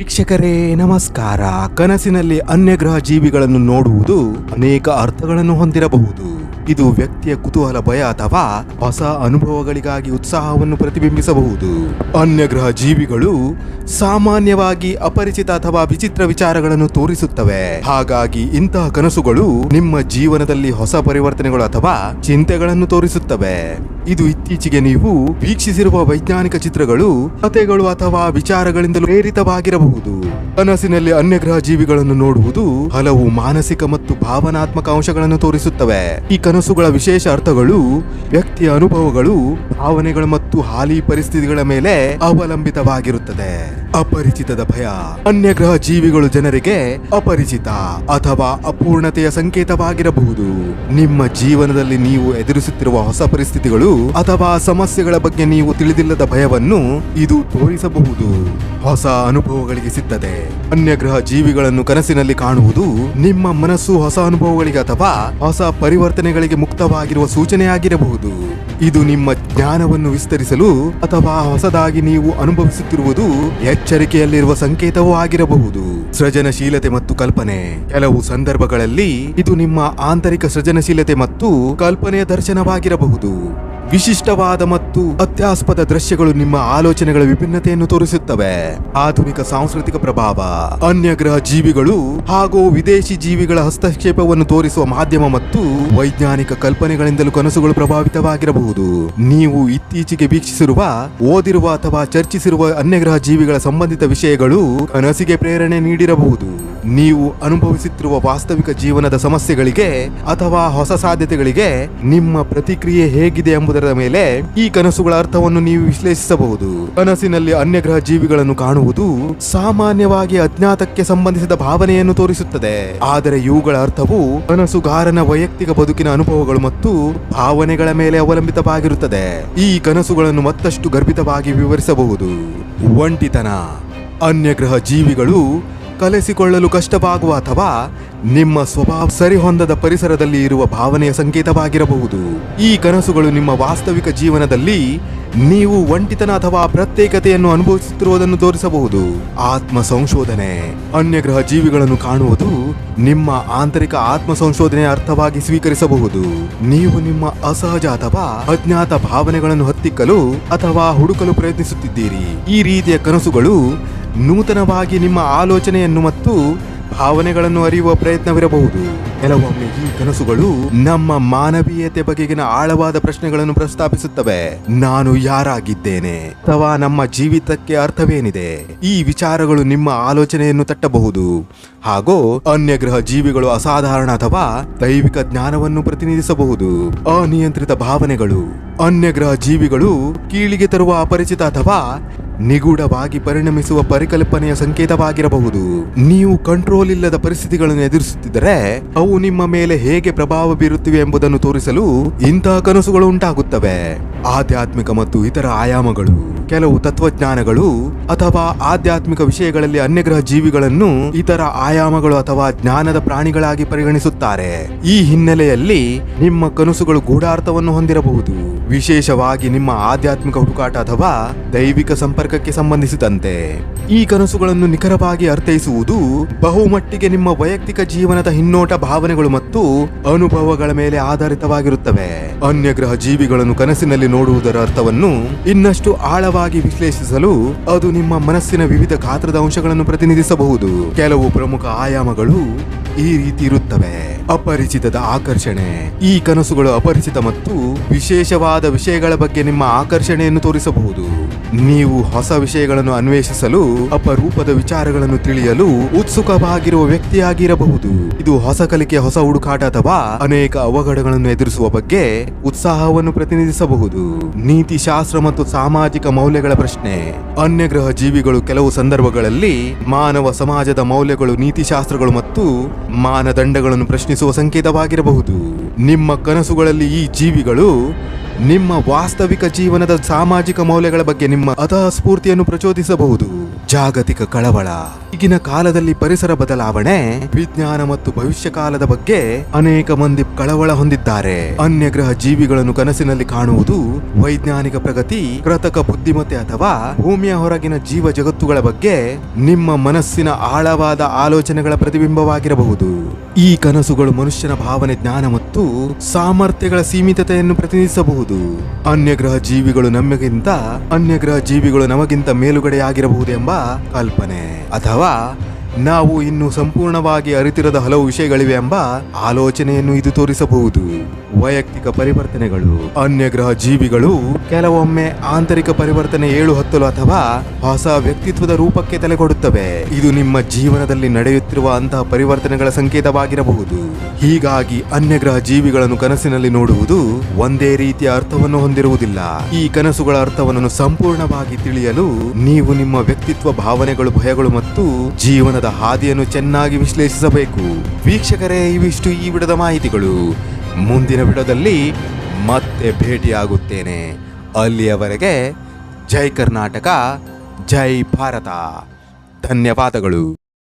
ವೀಕ್ಷಕರೇ ನಮಸ್ಕಾರ. ಕನಸಿನಲ್ಲಿ ಅನ್ಯಗ್ರಹ ಜೀವಿಗಳನ್ನು ನೋಡುವುದು ಅನೇಕ ಅರ್ಥಗಳನ್ನು ಹೊಂದಿರಬಹುದು. ಇದು ವ್ಯಕ್ತಿಯ ಕುತೂಹಲ ಭಯ ಅಥವಾ ಹೊಸ ಅನುಭವಗಳಿಗಾಗಿ ಉತ್ಸಾಹವನ್ನು ಪ್ರತಿಬಿಂಬಿಸಬಹುದು. ಅನ್ಯಗ್ರಹ ಜೀವಿಗಳು ಸಾಮಾನ್ಯವಾಗಿ ಅಪರಿಚಿತ ಅಥವಾ ವಿಚಿತ್ರ ವಿಚಾರಗಳನ್ನು ತೋರಿಸುತ್ತವೆ. ಹಾಗಾಗಿ ಇಂತಹ ಕನಸುಗಳು ನಿಮ್ಮ ಜೀವನದಲ್ಲಿ ಹೊಸ ಪರಿವರ್ತನೆಗಳು ಅಥವಾ ಚಿಂತೆಗಳನ್ನು ತೋರಿಸುತ್ತವೆ. ಇದು ಇತ್ತೀಚೆಗೆ ನೀವು ವೀಕ್ಷಿಸಿರುವ ವೈಜ್ಞಾನಿಕ ಚಿತ್ರಗಳು, ಕಥೆಗಳು ಅಥವಾ ವಿಚಾರಗಳಿಂದಲೂ ಪ್ರೇರಿತವಾಗಿರಬಹುದು. ಕನಸಿನಲ್ಲಿ ಅನ್ಯಗ್ರಹ ಜೀವಿಗಳನ್ನು ನೋಡುವುದು ಹಲವು ಮಾನಸಿಕ ಮತ್ತು ಭಾವನಾತ್ಮಕ ಅಂಶಗಳನ್ನು ತೋರಿಸುತ್ತವೆ. ಈ ಕನಸುಗಳ ವಿಶೇಷ ಅರ್ಥಗಳು, ವ್ಯಕ್ತಿಯ ಅನುಭವಗಳು, ಭಾವನೆಗಳು ಮತ್ತು ಹಾಲಿ ಪರಿಸ್ಥಿತಿಗಳ ಮೇಲೆ ಅವಲಂಬಿತವಾಗಿರುತ್ತದೆ. ಅಪರಿಚಿತದ ಭಯ, ಅನ್ಯಗ್ರಹ ಜೀವಿಗಳು ಜನರಿಗೆ ಅಪರಿಚಿತ ಅಥವಾ ಅಪೂರ್ಣತೆಯ ಸಂಕೇತವಾಗಿರಬಹುದು. ನಿಮ್ಮ ಜೀವನದಲ್ಲಿ ನೀವು ಎದುರಿಸುತ್ತಿರುವ ಹೊಸ ಪರಿಸ್ಥಿತಿಗಳು ಅಥವಾ ಸಮಸ್ಯೆಗಳ ಬಗ್ಗೆ ನೀವು ತಿಳಿದಿಲ್ಲದ ಭಯವನ್ನು ಇದು ತೋರಿಸಬಹುದು. ಹೊಸ ಅನುಭವಗಳಿಗೆ ಸಿದ್ಧತೆ, ಅನ್ಯಗ್ರಹ ಜೀವಿಗಳನ್ನು ಕನಸಿನಲ್ಲಿ ಕಾಣುವುದು ನಿಮ್ಮ ಮನಸ್ಸು ಹೊಸ ಅನುಭವಗಳಿಗೆ ಅಥವಾ ಹೊಸ ಪರಿವರ್ತನೆಗಳಿಗೆ ಮುಕ್ತವಾಗಿರುವ ಸೂಚನೆಯಾಗಿರಬಹುದು. ಇದು ನಿಮ್ಮ ಜ್ಞಾನವನ್ನು ವಿಸ್ತರಿಸಲು ಅಥವಾ ಹೊಸದಾಗಿ ನೀವು ಅನುಭವಿಸುತ್ತಿರುವುದು ಎಚ್ಚರಿಕೆಯಲ್ಲಿರುವ ಸಂಕೇತವೂ ಆಗಿರಬಹುದು. ಸೃಜನಶೀಲತೆ ಮತ್ತು ಕಲ್ಪನೆ. ಕೆಲವು ಸಂದರ್ಭಗಳಲ್ಲಿ ಇದು ನಿಮ್ಮ ಆಂತರಿಕ ಸೃಜನಶೀಲತೆ ಮತ್ತು ಕಲ್ಪನೆಯ ದರ್ಶನವಾಗಿರಬಹುದು. ವಿಶಿಷ್ಟವಾದ ಮತ್ತು ಅತ್ಯಾಸ್ಪದ ದೃಶ್ಯಗಳು ನಿಮ್ಮ ಆಲೋಚನೆಗಳ ವಿಭಿನ್ನತೆಯನ್ನು ತೋರಿಸುತ್ತವೆ. ಆಧುನಿಕ ಸಾಂಸ್ಕೃತಿಕ ಪ್ರಭಾವ, ಅನ್ಯಗ್ರಹ ಜೀವಿಗಳು ಹಾಗೂ ವಿದೇಶಿ ಜೀವಿಗಳ ಹಸ್ತಕ್ಷೇಪವನ್ನು ತೋರಿಸುವ ಮಾಧ್ಯಮ ಮತ್ತು ವೈಜ್ಞಾನಿಕ ಕಲ್ಪನೆಗಳಿಂದಲೂ ಕನಸುಗಳು ಪ್ರಭಾವಿತವಾಗಿರಬಹುದು. ನೀವು ಇತ್ತೀಚೆಗೆ ವೀಕ್ಷಿಸಿರುವ, ಓದಿರುವ ಅಥವಾ ಚರ್ಚಿಸಿರುವ ಅನ್ಯಗ್ರಹ ಜೀವಿಗಳ ಸಂಬಂಧಿತ ವಿಷಯಗಳು ಕನಸಿಗೆ ಪ್ರೇರಣೆ ನೀಡಿರಬಹುದು. ನೀವು ಅನುಭವಿಸುತ್ತಿರುವ ವಾಸ್ತವಿಕ ಜೀವನದ ಸಮಸ್ಯೆಗಳಿಗೆ ಅಥವಾ ಹೊಸ ಸಾಧ್ಯತೆಗಳಿಗೆ ನಿಮ್ಮ ಪ್ರತಿಕ್ರಿಯೆ ಹೇಗಿದೆ ಎಂಬುದರ ಮೇಲೆ ಈ ಕನಸುಗಳ ಅರ್ಥವನ್ನು ನೀವು ವಿಶ್ಲೇಷಿಸಬಹುದು. ಕನಸಿನಲ್ಲಿ ಅನ್ಯಗ್ರಹ ಜೀವಿಗಳನ್ನು ಕಾಣುವುದು ಸಾಮಾನ್ಯವಾಗಿ ಅಜ್ಞಾತಕ್ಕೆ ಸಂಬಂಧಿಸಿದ ಭಾವನೆಯನ್ನು ತೋರಿಸುತ್ತದೆ. ಆದರೆ ಇವುಗಳ ಅರ್ಥವು ಕನಸುಗಾರನ ವೈಯಕ್ತಿಕ ಬದುಕಿನ ಅನುಭವಗಳು ಮತ್ತು ಭಾವನೆಗಳ ಮೇಲೆ ಅವಲಂಬಿತವಾಗಿರುತ್ತದೆ. ಈ ಕನಸುಗಳನ್ನು ಮತ್ತಷ್ಟು ಗರ್ಭಿತವಾಗಿ ವಿವರಿಸಬಹುದು. ಒಂಟಿತನ, ಅನ್ಯಗ್ರಹ ಜೀವಿಗಳು ಕಲಿಸಿಕೊಳ್ಳಲು ಕಷ್ಟವಾಗುವ ಅಥವಾ ನಿಮ್ಮ ಸ್ವಭಾವ ಸರಿಹೊಂದದ ಪರಿಸರದಲ್ಲಿ ಇರುವ ಭಾವನೆಯ ಸಂಕೇತವಾಗಿರಬಹುದು. ಈ ಕನಸುಗಳು ನಿಮ್ಮ ವಾಸ್ತವಿಕ ಜೀವನದಲ್ಲಿ ನೀವು ಒಂಟಿತನ ಅಥವಾ ಪ್ರತ್ಯೇಕತೆಯನ್ನು ಅನುಭವಿಸುತ್ತಿರುವುದನ್ನು ತೋರಿಸಬಹುದು. ಆತ್ಮ ಸಂಶೋಧನೆ ಅನ್ಯಗ್ರಹ ಜೀವಿಗಳನ್ನು ಕಾಣುವುದು ನಿಮ್ಮ ಆಂತರಿಕ ಆತ್ಮ ಸಂಶೋಧನೆಯ ಅರ್ಥವಾಗಿ ಸ್ವೀಕರಿಸಬಹುದು. ನೀವು ನಿಮ್ಮ ಅಸಹಜ ಅಥವಾ ಅಜ್ಞಾತ ಭಾವನೆಗಳನ್ನು ಹತ್ತಿಕ್ಕಲು ಅಥವಾ ಹುಡುಕಲು ಪ್ರಯತ್ನಿಸುತ್ತಿದ್ದೀರಿ. ಈ ರೀತಿಯ ಕನಸುಗಳು ನೂತನವಾಗಿ ನಿಮ್ಮ ಆಲೋಚನೆಯನ್ನು ಮತ್ತು ಭಾವನೆಗಳನ್ನು ಅರಿಯುವ ಪ್ರಯತ್ನವಿರಬಹುದು. ಕೆಲವೊಮ್ಮೆ ಈ ಕನಸುಗಳು ನಮ್ಮ ಮಾನವೀಯತೆ ಬಗೆಗಿನ ಆಳವಾದ ಪ್ರಶ್ನೆಗಳನ್ನು ಪ್ರಸ್ತಾಪಿಸುತ್ತವೆ. ನಾನು ಯಾರಾಗಿದ್ದೇನೆ? ಅಥವಾ ನಮ್ಮ ಜೀವಿತಕ್ಕೆ ಅರ್ಥವೇನಿದೆ? ಈ ವಿಚಾರಗಳು ನಿಮ್ಮ ಆಲೋಚನೆಯನ್ನು ತಟ್ಟಬಹುದು. ಹಾಗೂ ಅನ್ಯಗ್ರಹ ಜೀವಿಗಳು ಅಸಾಧಾರಣ ಅಥವಾ ದೈವಿಕ ಜ್ಞಾನವನ್ನು ಪ್ರತಿನಿಧಿಸಬಹುದು. ಅನಿಯಂತ್ರಿತ ಭಾವನೆಗಳು ಅನ್ಯ ಗ್ರಹ ಜೀವಿಗಳು ಕೀಳಿಗೆ ತರುವ ಅಪರಿಚಿತ ಅಥವಾ ನಿಗೂಢವಾಗಿ ಪರಿಣಮಿಸುವ ಪರಿಕಲ್ಪನೆಯ ಸಂಕೇತವಾಗಿರಬಹುದು. ನೀವು ಕಂಟ್ರೋಲ್ ಇಲ್ಲದ ಪರಿಸ್ಥಿತಿಗಳನ್ನು ಎದುರಿಸುತ್ತಿದ್ದರೆ, ಅವು ನಿಮ್ಮ ಮೇಲೆ ಹೇಗೆ ಪ್ರಭಾವ ಬೀರುತ್ತಿವೆ ಎಂಬುದನ್ನು ತೋರಿಸಲು ಇಂತಹ ಕನಸುಗಳು ಉಂಟಾಗುತ್ತವೆ. ಆಧ್ಯಾತ್ಮಿಕ ಮತ್ತು ಇತರ ಆಯಾಮಗಳು, ಕೆಲವು ತತ್ವಜ್ಞಾನಗಳು ಅಥವಾ ಆಧ್ಯಾತ್ಮಿಕ ವಿಷಯಗಳಲ್ಲಿ ಅನ್ಯಗ್ರಹ ಜೀವಿಗಳನ್ನು ಇತರ ಆಯಾಮಗಳು ಅಥವಾ ಜ್ಞಾನದ ಪ್ರಾಣಿಗಳಾಗಿ ಪರಿಗಣಿಸುತ್ತಾರೆ. ಈ ಹಿನ್ನೆಲೆಯಲ್ಲಿ ನಿಮ್ಮ ಕನಸುಗಳು ಗೂಢಾರ್ಥವನ್ನು ಹೊಂದಿರಬಹುದು. ವಿಶೇಷವಾಗಿ ನಿಮ್ಮ ಆಧ್ಯಾತ್ಮಿಕ ಹುಡುಕಾಟ ಅಥವಾ ದೈವಿಕ ಸಂಪರ್ಕಕ್ಕೆ ಸಂಬಂಧಿಸಿದಂತೆ. ಈ ಕನಸುಗಳನ್ನು ನಿಖರವಾಗಿ ಅರ್ಥೈಸುವುದು ಬಹುಮಟ್ಟಿಗೆ ನಿಮ್ಮ ವೈಯಕ್ತಿಕ ಜೀವನದ ಹಿನ್ನೋಟ ಭಾವನೆಗಳು ಮತ್ತು ಅನುಭವಗಳ ಮೇಲೆ ಆಧಾರಿತವಾಗಿರುತ್ತವೆ. ಅನ್ಯಗ್ರಹ ಜೀವಿಗಳನ್ನು ಕನಸಿನಲ್ಲಿ ನೋಡುವುದರ ಅರ್ಥವನ್ನು ಇನ್ನಷ್ಟು ಆಳವಾಗಿ ವಿಶ್ಲೇಷಿಸಲು ಅದು ನಿಮ್ಮ ಮನಸ್ಸಿನ ವಿವಿಧ ಗಾತ್ರದ ಅಂಶಗಳನ್ನು ಪ್ರತಿನಿಧಿಸಬಹುದು. ಕೆಲವು ಪ್ರಮುಖ ಆಯಾಮಗಳು ಈ ರೀತಿ ಇರುತ್ತವೆ. ಅಪರಿಚಿತದ ಆಕರ್ಷಣೆ, ಈ ಕನಸುಗಳು ಅಪರಿಚಿತ ಮತ್ತು ವಿಶೇಷವಾದ ವಿಷಯಗಳ ಬಗ್ಗೆ ನಿಮ್ಮ ಆಕರ್ಷಣೆಯನ್ನು ತೋರಿಸಬಹುದು. ನೀವು ಹೊಸ ವಿಷಯಗಳನ್ನು ಅನ್ವೇಷಿಸಲು, ಅಪರೂಪದ ವಿಚಾರಗಳನ್ನು ತಿಳಿಯಲು ಉತ್ಸುಕವಾಗಿರುವ ವ್ಯಕ್ತಿಯಾಗಿರಬಹುದು. ಇದು ಹೊಸ ಕಲಿಕೆ, ಹೊಸ ಹುಡುಕಾಟ ಅಥವಾ ಅನೇಕ ಅವಘಡಗಳನ್ನು ಎದುರಿಸುವ ಬಗ್ಗೆ ಉತ್ಸಾಹವನ್ನು ಪ್ರತಿನಿಧಿಸಬಹುದು. ನೀತಿಶಾಸ್ತ್ರ ಮತ್ತು ಸಾಮಾಜಿಕ ಮೌಲ್ಯಗಳ ಪ್ರಶ್ನೆ. ಅನ್ಯಗ್ರಹ ಜೀವಿಗಳು ಕೆಲವು ಸಂದರ್ಭಗಳಲ್ಲಿ ಮಾನವ ಸಮಾಜದ ಮೌಲ್ಯಗಳು ನೀತಿಶಾಸ್ತ್ರಗಳು ಮತ್ತು ಮಾನದಂಡಗಳನ್ನು ಪ್ರಶ್ನಿಸುವ ಸಂಕೇತವಾಗಿರಬಹುದು. ನಿಮ್ಮ ಕನಸುಗಳಲ್ಲಿ ಈ ಜೀವಿಗಳು ನಿಮ್ಮ ವಾಸ್ತವಿಕ ಜೀವನದ ಸಾಮಾಜಿಕ ಮೌಲ್ಯಗಳ ಬಗ್ಗೆ ನಿಮ್ಮ ಅತಃಸ್ಫೂರ್ತಿಯನ್ನು ಪ್ರಚೋದಿಸಬಹುದು. ಜಾಗತಿಕ ಕಳವಳ. ಈಗಿನ ಕಾಲದಲ್ಲಿ ಪರಿಸರ ಬದಲಾವಣೆ, ವಿಜ್ಞಾನ ಮತ್ತು ಭವಿಷ್ಯ ಕಾಲದ ಬಗ್ಗೆ ಅನೇಕ ಮಂದಿ ಕಳವಳ ಹೊಂದಿದ್ದಾರೆ. ಅನ್ಯ ಗ್ರಹ ಜೀವಿಗಳನ್ನು ಕನಸಿನಲ್ಲಿ ಕಾಣುವುದು ವೈಜ್ಞಾನಿಕ ಪ್ರಗತಿ, ಕೃತಕ ಬುದ್ಧಿಮತ್ತೆ ಅಥವಾ ಭೂಮಿಯ ಹೊರಗಿನ ಜೀವ ಜಗತ್ತುಗಳ ಬಗ್ಗೆ ನಿಮ್ಮ ಮನಸ್ಸಿನ ಆಳವಾದ ಆಲೋಚನೆಗಳ ಪ್ರತಿಬಿಂಬವಾಗಿರಬಹುದು. ಈ ಕನಸುಗಳು ಮನುಷ್ಯನ ಭಾವನೆ, ಜ್ಞಾನ ಮತ್ತು ಸಾಮರ್ಥ್ಯಗಳ ಸೀಮಿತತೆಯನ್ನು ಪ್ರತಿನಿಧಿಸಬಹುದು. ಅನ್ಯಗ್ರಹ ಜೀವಿಗಳು ನಮಗಿಂತ ಅನ್ಯಗ್ರಹ ಜೀವಿಗಳು ನಮಗಿಂತ ಮೇಲುಗಡೆಯಾಗಿರಬಹುದು ಎಂಬ ಕಲ್ಪನೆ. ಅಥವಾ ನಾವು ಇನ್ನು ಸಂಪೂರ್ಣವಾಗಿ ಅರಿತಿರದ ಹಲವು ವಿಷಯಗಳಿವೆ ಎಂಬ ಆಲೋಚನೆಯನ್ನು ಇದು ತೋರಿಸಬಹುದು. ವೈಯಕ್ತಿಕ ಪರಿವರ್ತನೆಗಳು, ಅನ್ಯಗ್ರಹ ಜೀವಿಗಳು, ಕೆಲವೊಮ್ಮೆ ಆಂತರಿಕ ಪರಿವರ್ತನೆ ಏಳು ಹತ್ತಲು ಅಥವಾ ಹೊಸ ವ್ಯಕ್ತಿತ್ವದ ರೂಪಕ್ಕೆ ತಲೆಕೊಡುತ್ತವೆ. ಇದು ನಿಮ್ಮ ಜೀವನದಲ್ಲಿ ನಡೆಯುತ್ತಿರುವ ಅಂತಹ ಪರಿವರ್ತನೆಗಳ ಸಂಕೇತವಾಗಿರಬಹುದು. ಹೀಗಾಗಿ ಅನ್ಯಗ್ರಹ ಜೀವಿಗಳನ್ನು ಕನಸಿನಲ್ಲಿ ನೋಡುವುದು ಒಂದೇ ರೀತಿಯ ಅರ್ಥವನ್ನು ಹೊಂದಿರುವುದಿಲ್ಲ. ಈ ಕನಸುಗಳ ಅರ್ಥವನ್ನು ಸಂಪೂರ್ಣವಾಗಿ ತಿಳಿಯಲು ನೀವು ನಿಮ್ಮ ವ್ಯಕ್ತಿತ್ವ ಭಾವನೆಗಳು, ಭಯಗಳು ಮತ್ತು ಜೀವನದ ಹಾದಿಯನ್ನು ಚೆನ್ನಾಗಿ ವಿಶ್ಲೇಷಿಸಬೇಕು. ವೀಕ್ಷಕರೇ, ಇವಿಷ್ಟು ಈ ವಿಡದ ಮಾಹಿತಿಗಳು. ಮುಂದಿನ ವಿಡದಲ್ಲಿ ಮತ್ತೆ ಭೇಟಿಯಾಗುತ್ತೇನೆ. ಅಲ್ಲಿಯವರೆಗೆ ಜೈ ಕರ್ನಾಟಕ, ಜೈ ಭಾರತ. ಧನ್ಯವಾದಗಳು.